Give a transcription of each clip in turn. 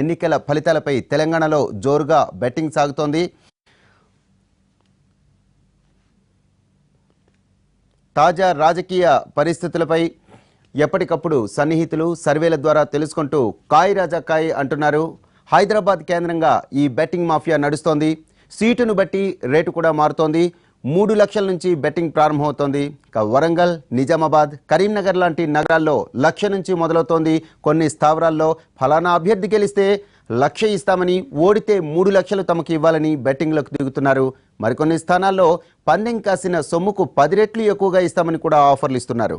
ఎన్నికల ఫలితాలపై తెలంగాణలో జోరుగా బెట్టింగ్ సాగుతోంది. తాజా రాజకీయ పరిస్థితులపై ఎప్పటికప్పుడు సన్నిహితులు సర్వేల ద్వారా తెలుసుకుంటూ కాయ్ రాజా కాయ్ అంటున్నారు. హైదరాబాద్ కేంద్రంగా ఈ బెట్టింగ్ మాఫియా నడుస్తోంది. సీటును బట్టి రేటు కూడా మారుతోంది. మూడు లక్షల నుంచి బెట్టింగ్ ప్రారంభమవుతోంది. ఇక వరంగల్ నిజామాబాద్ కరీంనగర్ లాంటి నగరాల్లో లక్ష నుంచి మొదలవుతోంది. కొన్ని స్థావరాల్లో ఫలానా అభ్యర్థి గెలిస్తే లక్ష ఇస్తామని ఓడితే మూడు లక్షలు తమకు ఇవ్వాలని బెట్టింగ్లకు దిగుతున్నారు. మరికొన్ని స్థానాల్లో పందెం కాసిన సొమ్ముకు పది రెట్లు ఎక్కువగా ఇస్తామని కూడా ఆఫర్లు ఇస్తున్నారు.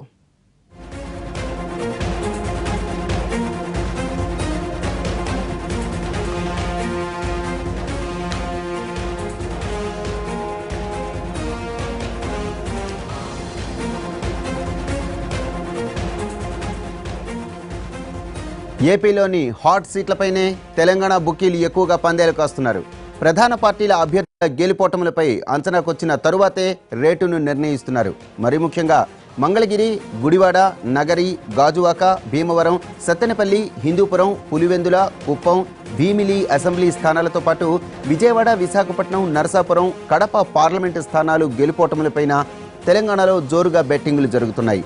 ఏపీలోని హాట్ సీట్లపైనే తెలంగాణ బుకీలు ఎక్కువగా పందేలు కాస్తున్నారు ప్రధాన పార్టీల అభ్యర్థుల గెలుపోటములపై అంచనాకొచ్చిన తరువాతే రేటును నిర్ణయిస్తున్నారు. మరి ముఖ్యంగా మంగళగిరి గుడివాడ నగరి గాజువాక భీమవరం సత్తెనపల్లి హిందూపురం పులివెందుల కుప్పం భీమిలి అసెంబ్లీ స్థానాలతో పాటు విజయవాడ విశాఖపట్నం నరసాపురం కడప పార్లమెంటు స్థానాలు గెలుపోటములపైన తెలంగాణలో జోరుగా బెట్టింగులు జరుగుతున్నాయి.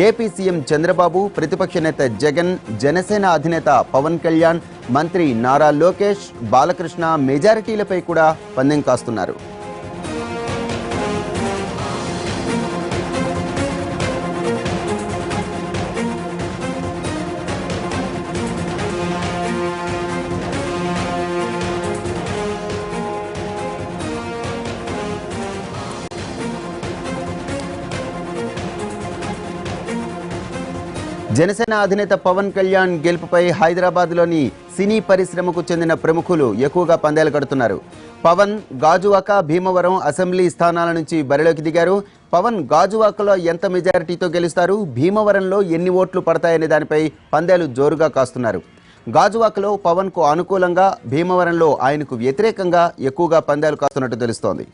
ఏపీ సీఎం చంద్రబాబు ప్రతిపక్ష నేత జగన్ జనసేన అధినేత పవన్ కళ్యాణ్ మంత్రి నారా లోకేష్ బాలకృష్ణ మెజారిటీలపై కూడా పందెం కాస్తున్నారు. జనసేన అధినేత పవన్ కళ్యాణ్ గెలుపుపై హైదరాబాద్లోని సినీ పరిశ్రమకు చెందిన ప్రముఖులు ఎక్కువగా పందేలు కడుతున్నారు. పవన్ గాజువాక భీమవరం అసెంబ్లీ స్థానాల నుంచి బరిలోకి దిగారు. పవన్ గాజువాకలో ఎంత మెజారిటీతో గెలుస్తారు? భీమవరంలో ఎన్ని ఓట్లు పడతాయనే దానిపై పందేలు జోరుగా కాస్తున్నారు. గాజువాకలో పవన్కు అనుకూలంగా భీమవరంలో ఆయనకు వ్యతిరేకంగా ఎక్కువగా పందేలు కాస్తున్నట్టు తెలుస్తోంది.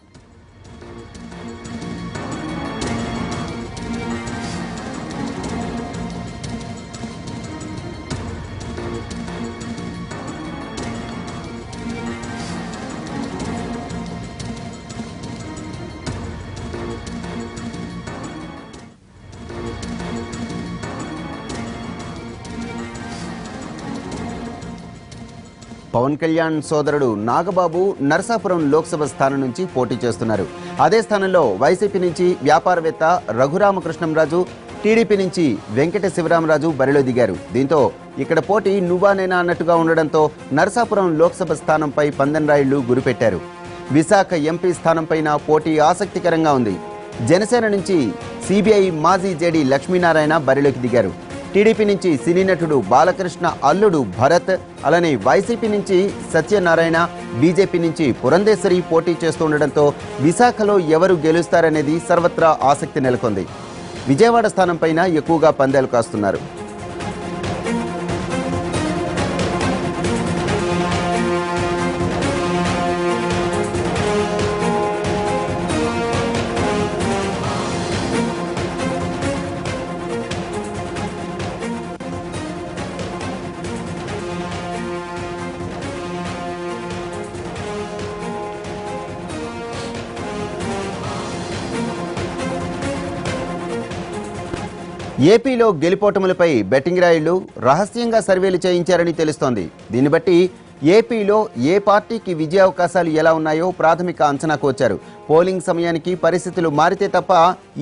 పవన్ కళ్యాణ్ సోదరుడు నాగబాబు నర్సాపురం లోక్సభ స్థానం నుంచి పోటీ చేస్తున్నారు. అదే స్థానంలో వైసీపీ నుంచి వ్యాపారవేత్త రఘురామకృష్ణంరాజు టీడీపీ నుంచి వెంకట శివరామరాజు బరిలో దిగారు. దీంతో ఇక్కడ పోటీ నువ్వానేనా అన్నట్టుగా ఉండడంతో నర్సాపురం లోక్సభ స్థానంపై పందెన్రాయుళ్ళు గురిపెట్టారు. విశాఖ ఎంపీ స్థానంపైన పోటీ ఆసక్తికరంగా ఉంది. జనసేన నుంచి సిబిఐ మాజీ జేడీ లక్ష్మీనారాయణ బరిలోకి దిగారు. టీడీపీ నుంచి సినీ నటుడు బాలకృష్ణ అల్లుడు భరత్ అలానే వైసీపీ నుంచి సత్యనారాయణ బీజేపీ నుంచి పురంధేశ్వరి పోటీ చేస్తుండటంతో విశాఖలో ఎవరు గెలుస్తారనేది సర్వత్రా ఆసక్తి నెలకొంది. విజయవాడ స్థానంపైన ఎక్కువగా పందేలు కాస్తున్నారు. ఏపీలో గెలుపోటములపై బెట్టింగ్ రాయుళ్ళు రహస్యంగా సర్వేలు చేయించారని తెలుస్తోంది. దీన్ని బట్టి ఏపీలో ఏ పార్టీకి విజయావకాశాలు ఎలా ఉన్నాయో ప్రాథమిక అంచనాకు వచ్చారు పోలింగ్ సమయానికి పరిస్థితులు మారితే తప్ప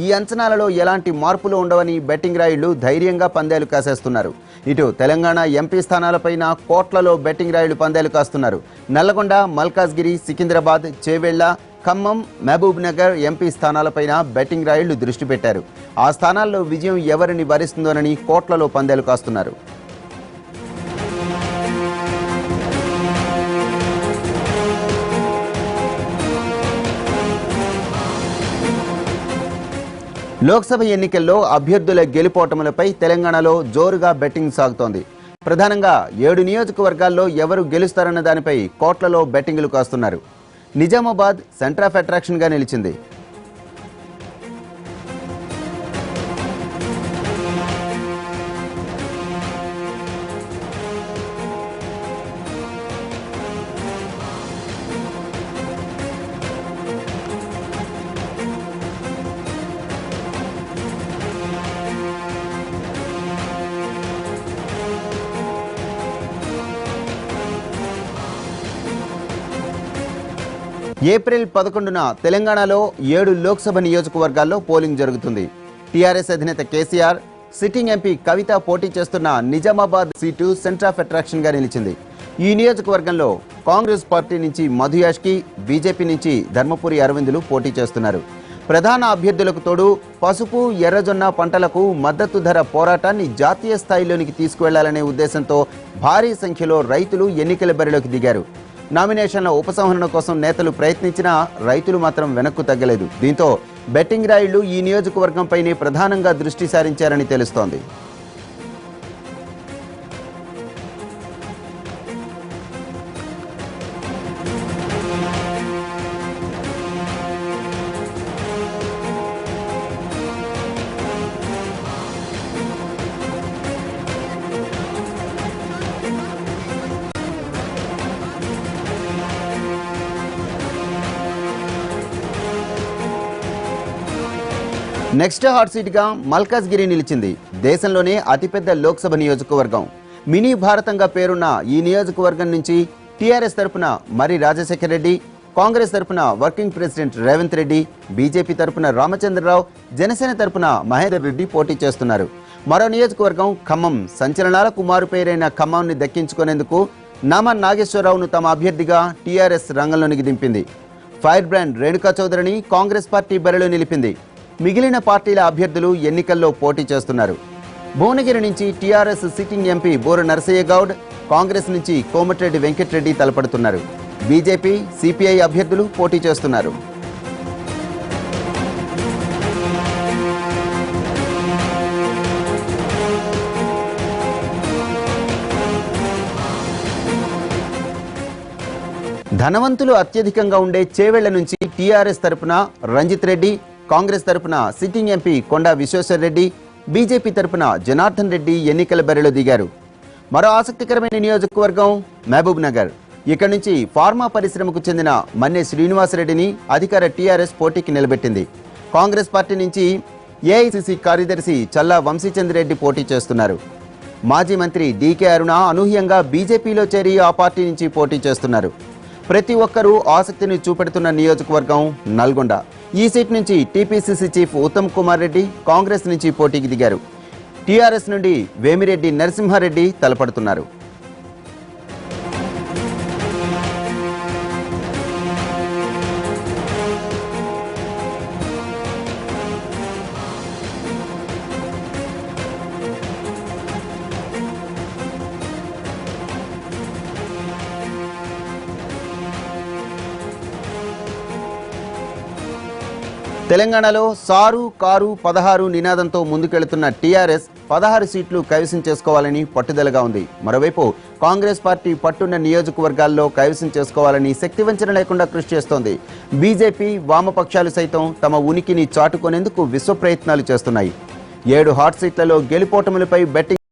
ఈ అంచనాలలో ఎలాంటి మార్పులు ఉండవని బెట్టింగ్ రాయుళ్ళు ధైర్యంగా పందేలు కాసేస్తున్నారు. ఇటు తెలంగాణ ఎంపీ స్థానాలపైన కోట్లలో బెట్టింగ్ రాయుళ్ళు పందేలు కాస్తున్నారు. నల్లగొండ మల్కాజ్గిరి సికింద్రాబాద్ చేవెళ్ళ ఖమ్మం మహబూబ్ నగర్ ఎంపీ స్థానాలపైన బెట్టింగ్ రాయుళ్ళు దృష్టి పెట్టారు. ఆ స్థానాల్లో విజయం ఎవరిని భరిస్తుందోనని కోట్లలో పందేలు కాస్తున్నారు. లోక్సభ ఎన్నికల్లో అభ్యర్థుల గెలుపోటములపై తెలంగాణలో జోరుగా బెట్టింగ్ సాగుతోంది. ప్రధానంగా ఏడు నియోజకవర్గాల్లో ఎవరు గెలుస్తారన్న దానిపై కోట్లలో బెట్టింగులు కాస్తున్నారు. నిజామాబాద్ సెంటర్ ఆఫ్ అట్రాక్షన్గా నిలిచింది. ఏప్రిల్ పదకొండున తెలంగాణలో ఏడు లోక్సభ నియోజకవర్గాల్లో పోలింగ్ జరుగుతుంది. టీఆర్ఎస్ అధినేత కేసీఆర్ సిట్టింగ్ ఎంపీ కవిత పోటీ చేస్తున్న నిజామాబాద్ సీటు సెంటర్ ఆఫ్ అట్రాక్షన్గా నిలిచింది. ఈ నియోజకవర్గంలో కాంగ్రెస్ పార్టీ నుంచి మధుయాష్కి బీజేపీ నుంచి ధర్మపురి అరవిందులు పోటీ చేస్తున్నారు. ప్రధాన అభ్యర్థులకు తోడు పసుపు ఎర్రజొన్న పంటలకు మద్దతు ధర పోరాటాన్ని జాతీయ స్థాయిలోనికి తీసుకువెళ్ళాలనే ఉద్దేశంతో భారీ సంఖ్యలో రైతులు ఎన్నికల బరిలోకి దిగారు. నామినేషన్ల ఉపసంహరణ కోసం నేతలు ప్రయత్నించినా రైతులు మాత్రం వెనక్కు తగ్గలేదు. దీంతో బెట్టింగ్ రాయుళ్ళు ఈ నియోజకవర్గంపైనే ప్రధానంగా దృష్టి సారించారని తెలుస్తోంది. నెక్స్ట్ హాట్ సీట్గా మల్కాజ్గిరి నిలిచింది. దేశంలోనే అతిపెద్ద లోక్సభ నియోజకవర్గం. మినీ భారతంగా పేరున్న ఈ నియోజకవర్గం నుంచి టీఆర్ఎస్ తరపున మరి రాజశేఖర రెడ్డి కాంగ్రెస్ తరపున working president Revanth Reddy BJP తరపున రామచంద్రరావు జనసేన తరపున మహేందర్ రెడ్డి పోటీ చేస్తున్నారు. మరో నియోజకవర్గం ఖమ్మం. సంచలనాల కుమారు పేరైన ఖమ్మంని దక్కించుకునేందుకు నామ నాగేశ్వరరావును తమ అభ్యర్థిగా టీఆర్ఎస్ రంగంలోనికి దింపింది. ఫైర్ బ్రాండ్ రేణుకా చౌదరిని కాంగ్రెస్ పార్టీ బరిలో నిలిపింది. మిగిలిన పార్టీల అభ్యర్థులు ఎన్నికల్లో పోటీ చేస్తున్నారు. భువనగిరి నుంచి TRS sitting MP Boora Narsaiah Goud Congress నుంచి కోమటిరెడ్డి వెంకటరెడ్డి తలపడుతున్నారు. బీజేపీ సిపిఐ అభ్యర్థులు పోటీ చేస్తున్నారు. ధనవంతులు అత్యధికంగా ఉండే చేవెళ్ళ నుంచి టీఆర్ఎస్ తరపున రంజిత్ రెడ్డి కాంగ్రెస్ తరపున sitting MP Konda Vishweshwar Reddy BJP తరపున జనార్దన్ రెడ్డి ఎన్నికల బరిలో దిగారు. మరో ఆసక్తికరమైన నియోజకవర్గం మహబూబ్ నగర్. ఇక్కడి నుంచి ఫార్మా పరిశ్రమకు చెందిన మన్నె శ్రీనివాసరెడ్డిని అధికార టీఆర్ఎస్ పోటీకి నిలబెట్టింది. కాంగ్రెస్ పార్టీ నుంచి ఏఐసిసి కార్యదర్శి చల్లా వంశీచంద్రెడ్డి పోటీ చేస్తున్నారు. మాజీ మంత్రి డీకే అరుణ అనూహ్యంగా బీజేపీలో చేరి ఆ పార్టీ నుంచి పోటీ చేస్తున్నారు. ప్రతి ఒక్కరూ ఆసక్తిని చూపెడుతున్న నియోజకవర్గం నల్గొండ. ఈ సీట్ నుంచి టీపీసీసీ చీఫ్ ఉత్తమ్ కుమార్ రెడ్డి కాంగ్రెస్ నుంచి పోటీకి దిగారు. టీఆర్ఎస్ నుండి వేమిరెడ్డి నరసింహారెడ్డి తలపడుతున్నారు. తెలంగాణలో సారు కారు పదహారు నినాదంతో ముందుకెళ్తున్న టీఆర్ఎస్ పదహారు సీట్లు కైవసం చేసుకోవాలని పట్టుదలగా ఉంది. మరోవైపు కాంగ్రెస్ పార్టీ పట్టున్న నియోజకవర్గాల్లో కైవసం చేసుకోవాలని శక్తివంచన లేకుండా కృషి చేస్తోంది. బీజేపీ వామపక్షాలు సైతం తమ ఉనికిని చాటుకునేందుకు విశ్వ ప్రయత్నాలు చేస్తున్నాయి. ఏడు హాట్ సీట్లలో గెలుపోటములపై బెట్టింగ్